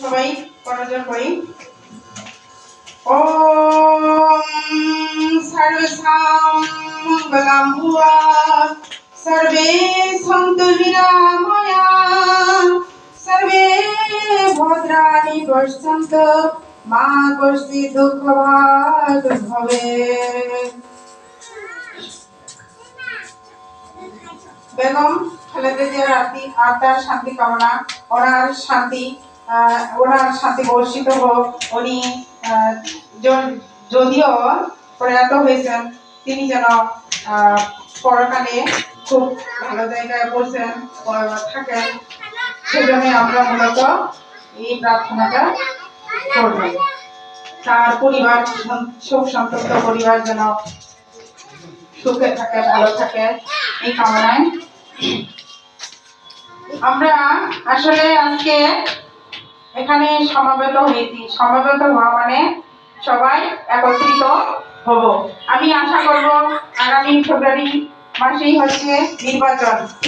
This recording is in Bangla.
সবাই করজন করি? ভদ্রাণি পশ্যন্ত মা কর্ষি দুঃখ ভাগ ভবে। বেগম খালেদা জিয়ার আত্মি আত্মার শান্তি কামনা ওনার শান্তি ওনার শান্তি বর্ষিত হোক, উনি যদিও প্রয়াত হয়েছেন, তিনি যেন পরকালে খুব ভালো জায়গায় বসেন থাকেন, সেজন্য আমরা মূলত এই প্রার্থনাটা করব। তার পরিবার শোক সন্তপ্ত পরিবার যেন সুখে থাকে, ভালো থাকে, এই কামনায়। আমরা আসলে আজকে এখানে সমবেত হয়েছি সমবেত হওয়া মানে সবাই একত্রিত হব। আমি আশা করব আগামী ফেব্রুয়ারি মাসেই হচ্ছে নির্বাচন।